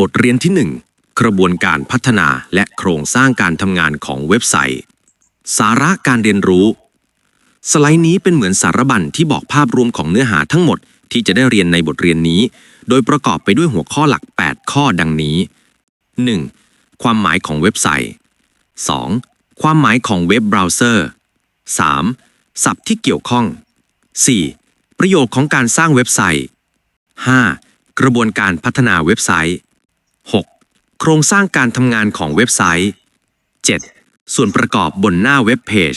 บทเรียนที่ 1 กระบวนการพัฒนาและโครงสร้างการทำงานของเว็บไซต์ สาระการเรียนรู้ สไลด์นี้เป็นเหมือนสารบัญที่บอกภาพรวมของเนื้อหาทั้งหมดที่จะได้เรียนในบทเรียนนี้ โดยประกอบไปด้วยหัวข้อหลัก 8 ข้อดังนี้ 1. ความหมายของเว็บไซต์ 2. ความหมายของเว็บเบราว์เซอร์ 3. ศัพท์ที่เกี่ยวข้อง 4. ประโยชน์ของการสร้างเว็บไซต์ 5. กระบวนการพัฒนาเว็บไซต์ โครงสร้างการทำงานของเว็บไซต์ 7. ส่วนประกอบบนหน้าเว็บเพจ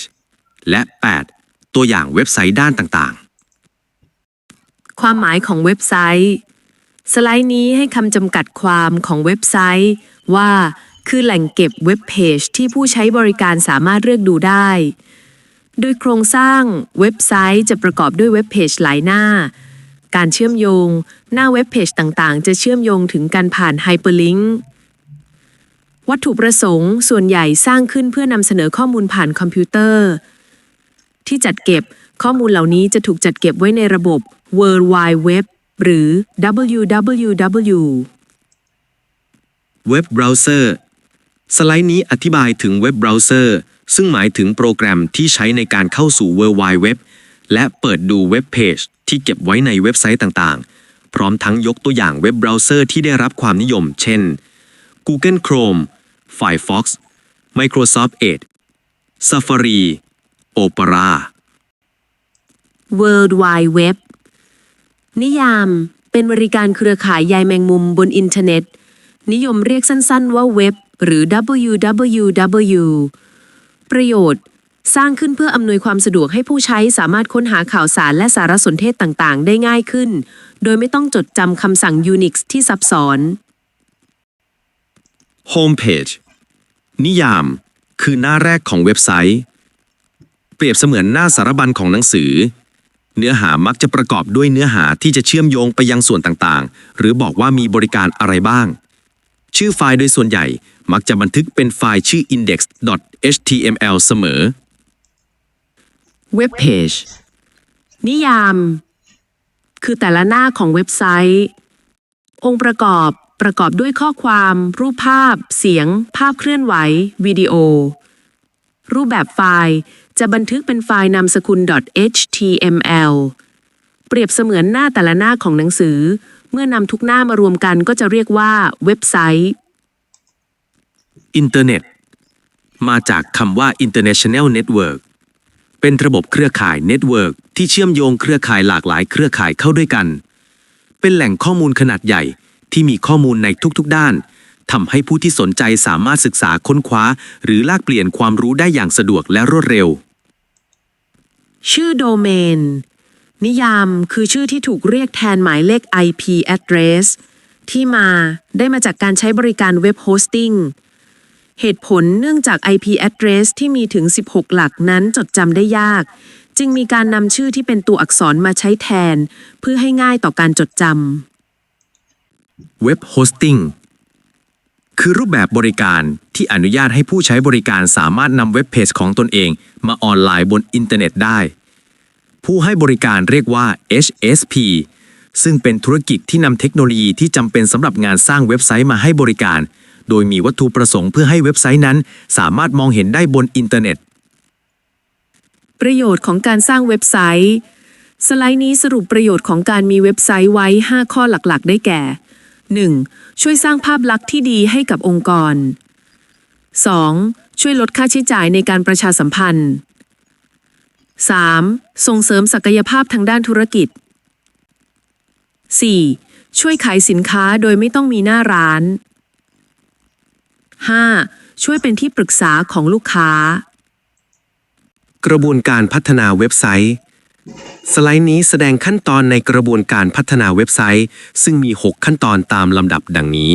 และ 8. ตัวอย่างเว็บไซต์ด้านต่างๆ ความหมายของเว็บไซต์ สไลด์นี้ให้คำจำกัดความของเว็บไซต์ ว่าคือแหล่งเก็บเว็บเพจที่ผู้ใช้บริการสามารถเลือกดูได้ โดยโครงสร้างเว็บไซต์จะประกอบด้วยเว็บเพจหลายหน้า การเชื่อมโยง หน้าเว็บเพจต่างๆ จะเชื่อมโยงถึงการผ่านไฮเปอร์ลิงก์ วัตถุประสงค์ส่วนใหญ่สร้างขึ้นเพื่อนำเสนอข้อมูลผ่านคอมพิวเตอร์ ที่จัดเก็บข้อมูลเหล่านี้จะถูกจัดเก็บไว้ในระบบ World Wide Web หรือ www เว็บเบราว์เซอร์สไลด์นี้อธิบายถึงเว็บเบราว์เซอร์ซึ่งหมายถึงโปรแกรมที่ใช้ในการเข้าสู่ World Wide Web และเปิดดูเว็บเพจที่เก็บไว้ในเว็บไซต์ต่างๆ พร้อมทั้งยกตัวอย่างเว็บเบราว์เซอร์ที่ได้รับความนิยม เช่น Google Chrome Firefox Microsoft Edge Safari Opera World Wide Web นิยามเป็นบริการเครือข่ายใยแมงมุมบนอินเทอร์เน็ต นิยมเรียกสั้นๆว่าเว็บ หรือ www ประโยชน์ สร้างขึ้นเพื่ออำนวยความสะดวกให้ผู้ใช้สามารถค้นหาข่าวสารและสารสนเทศต่างๆ ได้ง่ายขึ้น โดยไม่ต้องจดจำคำสั่ง Unix ที่ซับซ้อน Homepage นิยาม คือหน้าแรกของเว็บไซต์ เปรียบเสมือนหน้าสารบัญของหนังสือ เนื้อหามักจะประกอบด้วยเนื้อหาที่จะเชื่อมโยงไปยังส่วนต่างๆ หรือบอกว่ามีบริการอะไรบ้าง ชื่อไฟล์โดยส่วนใหญ่มักจะบันทึกเป็นไฟล์ชื่อ index.html เสมอ เว็บเพจนิยาม คือแต่ละหน้าของเว็บไซต์ องค์ประกอบ ประกอบด้วยข้อความ รูปภาพ เสียง ภาพเคลื่อนไหว วิดีโอ รูปแบบไฟล์ จะบันทึกเป็นไฟล์นามสกุล .html เปรียบเสมือนหน้าแต่ละหน้าของหนังสือ เมื่อนำทุกหน้ามารวมกันก็จะเรียกว่าเว็บไซต์ อินเทอร์เน็ต มาจากคำว่า International Network เป็นระบบเครือข่ายเน็ตเวิร์กที่เชื่อมโยงเครือข่ายหลากหลายเครือข่ายเข้าด้วยกัน เป็นแหล่งข้อมูลขนาดใหญ่ ที่มีข้อมูลในทุกๆ ด้านทำให้ผู้ที่สนใจสามารถศึกษาค้นคว้า หรือแลกเปลี่ยนความรู้ได้อย่างสะดวกและรวดเร็ว ชื่อโดเมน นิยามคือชื่อที่ถูกเรียกแทนหมายเลข IP address ที่มาได้มาจากการใช้บริการเว็บโฮสติ้งเหตุผลเนื่องจาก IP address ที่มีถึง 16 หลักนั้นจดจำได้ยาก จึงมีการนำชื่อที่เป็นตัวอักษรมาใช้แทน เพื่อให้ง่ายต่อการจดจำ เว็บโฮสติ้งคือรูปแบบบริการที่อนุญาตให้ผู้ใช้บริการสามารถนำเว็บเพจของตนเอง มาออนไลน์บนอินเทอร์เน็ตได้ ผู้ให้บริการเรียกว่า HSP ซึ่งเป็นธุรกิจที่นำเทคโนโลยีที่จำเป็นสำหรับงานสร้างเว็บไซต์มาให้บริการ โดยมีวัตถุประสงค์เพื่อให้เว็บไซต์นั้น สามารถมองเห็นได้บนอินเทอร์เน็ต ประโยชน์ของการสร้างเว็บไซต์ สไลด์นี้สรุปประโยชน์ของการมีเว็บไซต์ไว้ 5 ข้อหลักๆ ได้แก่ 1. ช่วยสร้างภาพลักษณ์ที่ดีให้กับองค์กร 2. ช่วยลดค่าใช้จ่ายในการประชาสัมพันธ์ 3. ส่งเสริมศักยภาพทางด้านธุรกิจ 4. ช่วยขายสินค้าโดยไม่ต้องมีหน้าร้าน 5. ช่วยเป็นที่ปรึกษาของลูกค้า กระบวนการพัฒนาเว็บไซต์ สไลด์นี้แสดงขั้นตอนในกระบวนการพัฒนาเว็บไซต์ ซึ่งมี 6 ขั้นตอนตามลำดับดังนี้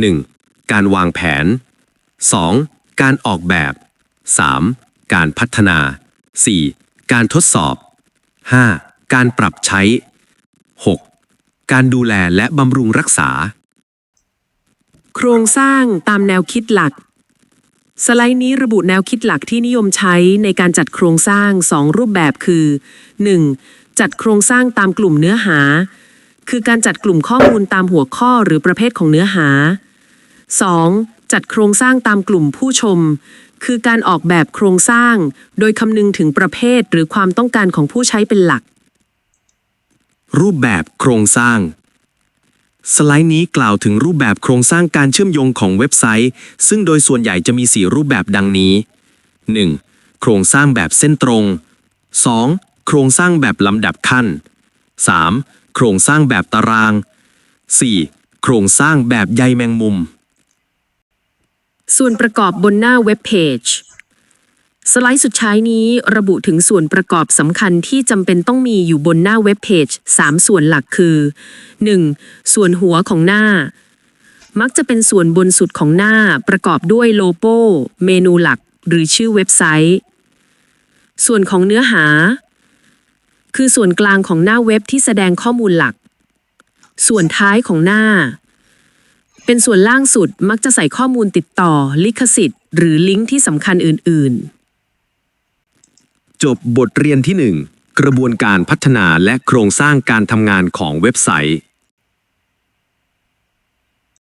1. การวางแผน 2. การออกแบบ 3. การพัฒนา 4. การทดสอบ 5. การปรับใช้ 6. การดูแลและบำรุงรักษา โครงสร้างตามแนวคิดหลัก สไลด์นี้ระบุแนวคิดหลักที่นิยมใช้ในการจัดโครงสร้าง 2 รูปแบบคือ 1. จัดโครงสร้างตามกลุ่มเนื้อหา คือการจัดกลุ่มข้อมูลตามหัวข้อหรือประเภทของเนื้อหา 2. จัดโครงสร้างตามกลุ่มผู้ชม คือการออกแบบโครงสร้าง โดยคำนึงถึงประเภทหรือความต้องการของผู้ใช้เป็นหลัก รูปแบบโครงสร้าง สไลด์นี้กล่าวถึงรูปแบบโครงสร้างการเชื่อมโยงของเว็บไซต์ ซึ่งโดยส่วนใหญ่จะมี 4 รูปแบบดังนี้ 1. โครงสร้างแบบเส้นตรง 2. โครงสร้างแบบลำดับขั้น 3. โครงสร้างแบบตาราง 4. โครงสร้างแบบใยแมงมุม ส่วนประกอบบนหน้าเว็บเพจ สไลด์สุดท้ายนี้ระบุถึงส่วนประกอบสำคัญที่จำเป็นต้องมีอยู่บนหน้าเว็บเพจ3ส่วนหลักคือ 1. ส่วนหัวของหน้า มักจะเป็นส่วนบนสุดของหน้าประกอบด้วยโลโก้ เมนูหลัก หรือชื่อเว็บไซต์ ส่วนของเนื้อหา คือส่วนกลางของหน้าเว็บที่แสดงข้อมูลหลัก ส่วนท้ายของหน้า เป็นส่วนล่างสุดมักจะใส่ข้อมูลติดต่อ ลิขสิทธิ์ หรือลิงก์ที่สำคัญอื่น ๆ จบบทเรียนที่ 1 กระบวนการพัฒนาและโครงสร้างการทำงานของเว็บไซต์